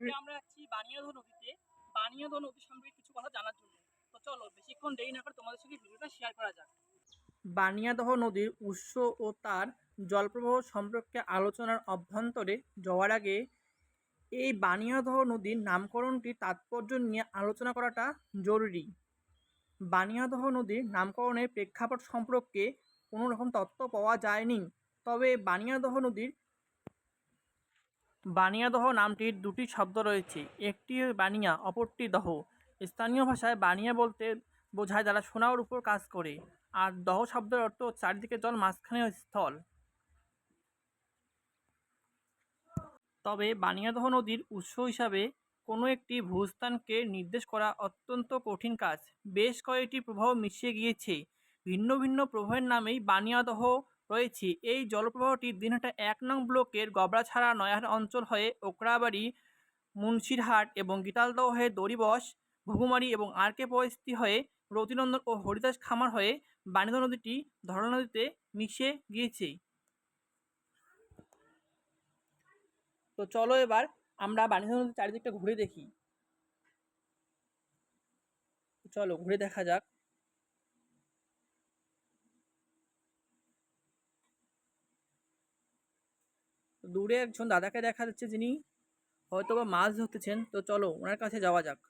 আমরা যাচ্ছি বানিয়াদহ নদীতে বানিয়াদহ নদী সম্পর্কে কিছু কথা জানার জন্য। তো চলো, বেশিক্ষণ দেরি না করে তোমাদের সঙ্গে ভিডিওটা শেয়ার করা যাক। বানিয়াদহ নদীর উৎস ও তার জলপ্রবাহ সম্পর্কে আলোচনার অভ্যন্তরে যাওয়ার আগে এই বানিয়াদহ নদীর নামকরণটি তাৎপর্য নিয়ে আলোচনা করাটা জরুরি। বানিয়াদহ নদীর নামকরণের প্রেক্ষাপট সম্পর্কে কোনো রকম তথ্য পাওয়া যায়নি। তবে বানিয়াদহ নদীর বানিয়াদহ নামটির দুটি শব্দ রয়েছে। একটি বানিয়া, অপরটি দহ। স্থানীয় ভাষায় বানিয়া বলতে বোঝায় যারা সোনার উপর কাজ করে। আর দহ শব্দের অর্থ চারিদিকে জল, মাঝখানে স্থল। তবে বানিয়াদহ নদীর উৎস হিসাবে কোনো একটি ভূস্থানকে নির্দেশ করা অত্যন্ত কঠিন কাজ। বেশ কয়েকটি প্রবাহ মিশিয়ে গিয়েছে। ভিন্ন ভিন্ন প্রবাহের নামেই বানিয়াদহ রয়েছে। এই জলপ্রবাহটি দিনহাটা এক নং ব্লকের গবড়াছড়া নয়ার অঞ্চল হয়ে ওকরাবাড়ি মুন্সিরহাট এবং গীতালদহ হয়ে দড়িবস ঘুঘুমারি এবং আরকে পরিস্থিতি হয়ে রতিনন্দন ও হরিদাস খামার হয়ে বানিয়াদহ নদীটি ধরলা নদীতে মিশে গিয়েছে। তো চলো এবার আমরা বানিয়াদহ নদীর চারিদিকটা ঘুরে দেখি। চলো ঘুরে দেখা যাক। দূরে একজন দাদাকে দেখা যাচ্ছে যিনি হয়তো বা মাছ ধরতেছেন, তো চলো ওনার কাছে যাওয়া যাক।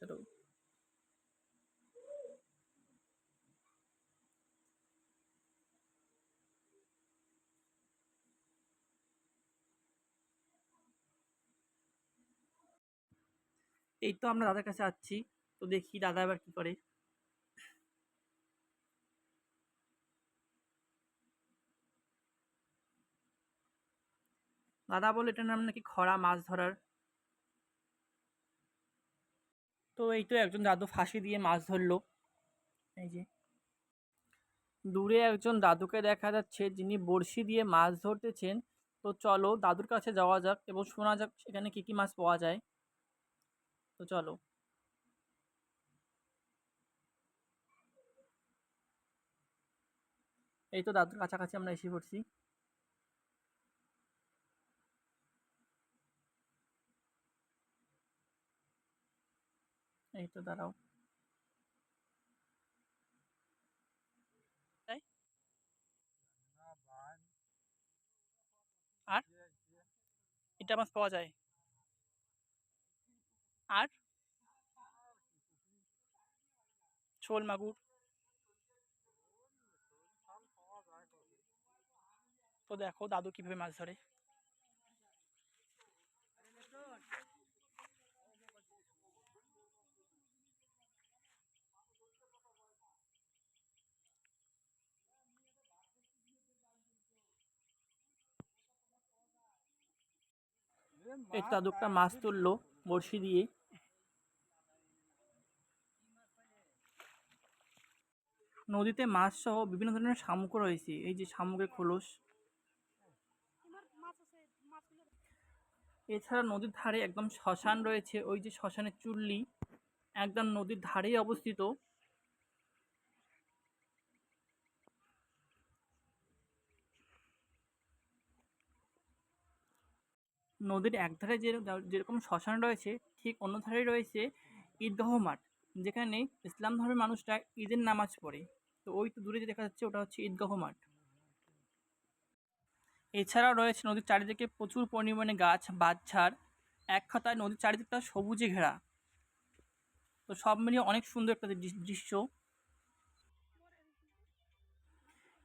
চলো। এই তো আমরা দাদার কাছে আসছি। তো দেখি দাদা এবার কি করে। দাদা বলে এটার নাম নাকি খরা মাছ ধরার। তো এই তো একজন দাদু ফাঁসি দিয়ে মাছ ধরলো। এই যে। দূরে একজন দাদুকে দেখা যাচ্ছে যিনি বড়শি দিয়ে মাছ ধরতেছেন। তো চলো দাদুর কাছে যাওয়া যাক এবং শোনা যাক সেখানে কী কী মাছ পাওয়া যায়। তো চলো। এই তো দাদুর কাছাকাছি আমরা এসে পড়ছি। এই তো দাঁড়াও। আর? এটা মাছ পাওয়া যায়। আর? শোল মাগুর। তো দেখো দাদু কীভাবে মাছ ধরে। এই তো মাছ তুললো বড়শি দিয়ে। নদীতে মাছ সহ বিভিন্ন ধরনের শামুকও রয়েছে। এই যে শামুকের খোলস। এছাড়া নদীর ধারে একদম শ্মশান রয়েছে, ওই যে শ্মশানের চুল্লি, একদম নদীর ধারেই অবস্থিত। নদীর একধারে যে যেরকম শ্মশান রয়েছে, ঠিক অন্য ধারে রয়েছে ঈদগাহ মাঠ, যেখানে ইসলাম ধর্মের মানুষরা ঈদের নামাজ পড়ে। তো ওই তো দূরে যে দেখা যাচ্ছে, ওটা হচ্ছে ঈদগাহ মাঠ। এছাড়াও রয়েছে নদীর চারিদিকে প্রচুর পরিমাণে গাছ বাচ্চার এক খাতায় নদীর চারিদিকটা সবুজে ঘেরা। তো সব মিলিয়ে অনেক সুন্দর একটা দৃশ্য।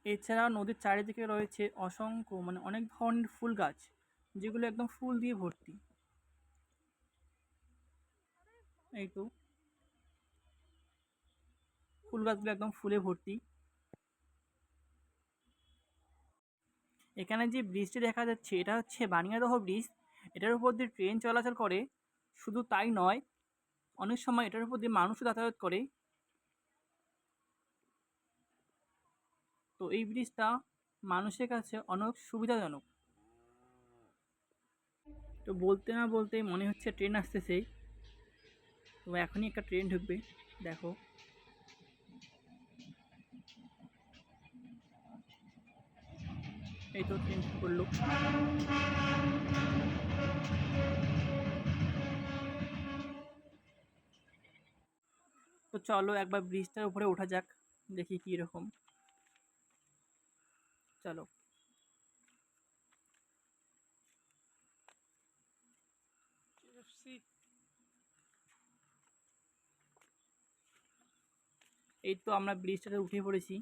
এছাড়াও নদীর চারিদিকে রয়েছে অসংখ্য মানে অনেক ধরনের ফুল গাছ, যেগুলো একদম ফুল দিয়ে ভর্তি। এই তো। ফুল গাছগুলো একদম ফুলে ভর্তি। এখানে যে ব্রিজটি দেখা যাচ্ছে, এটা হচ্ছে বানিয়াদহ ব্রিজ এটার উপর দিয়ে ট্রেন চলাচল করে। শুধু তাই নয়, অনেক সময় এটার উপর দিয়ে মানুষও যাতায়াত করে। তো এই ব্রিজটা মানুষের কাছে অনেক সুবিধাজনক। তো বলতে না বলতেই মনে হচ্ছে ট্রেন আসতেছে। তো এখনই একটা ট্রেন ঢুকবে। দেখো। এই তো ট্রেন করল। তো চলো একবার ব্রিজটার উপরে ওঠা যাক দেখি কী রকম চলো। এই তো আমরা ব্রিজটাতে উঠে পড়েছি।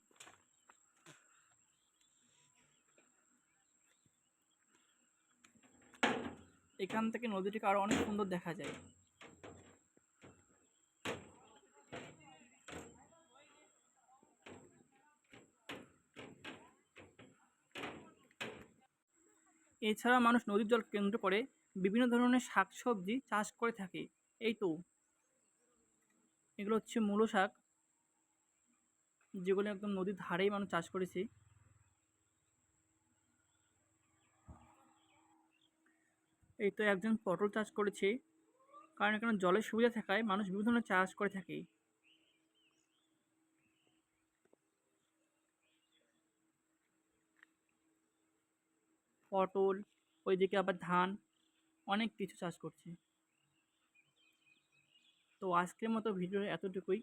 এখান থেকে নদীটিকে আরও অনেক সুন্দর দেখা যায়। এছাড়া মানুষ নদীর জল কেন্দ্র করে বিভিন্ন ধরনের শাকসবজি চাষ করে থাকে। এই তো, এগুলো হচ্ছে মূলো শাক, যেগুলো একদম নদীর ধারেই মানুষ চাষ করেছে। এই তো একজন পটল চাষ করেছে। কারণ এখানে জলের সুবিধা থাকায় মানুষ বিভিন্ন ধরনের চাষ করে থাকে। পটল, ওইদিকে আবার ধান, অনেক কিছু চাষ করছে। তো আজকের মতো ভিডিও এতটুকুই।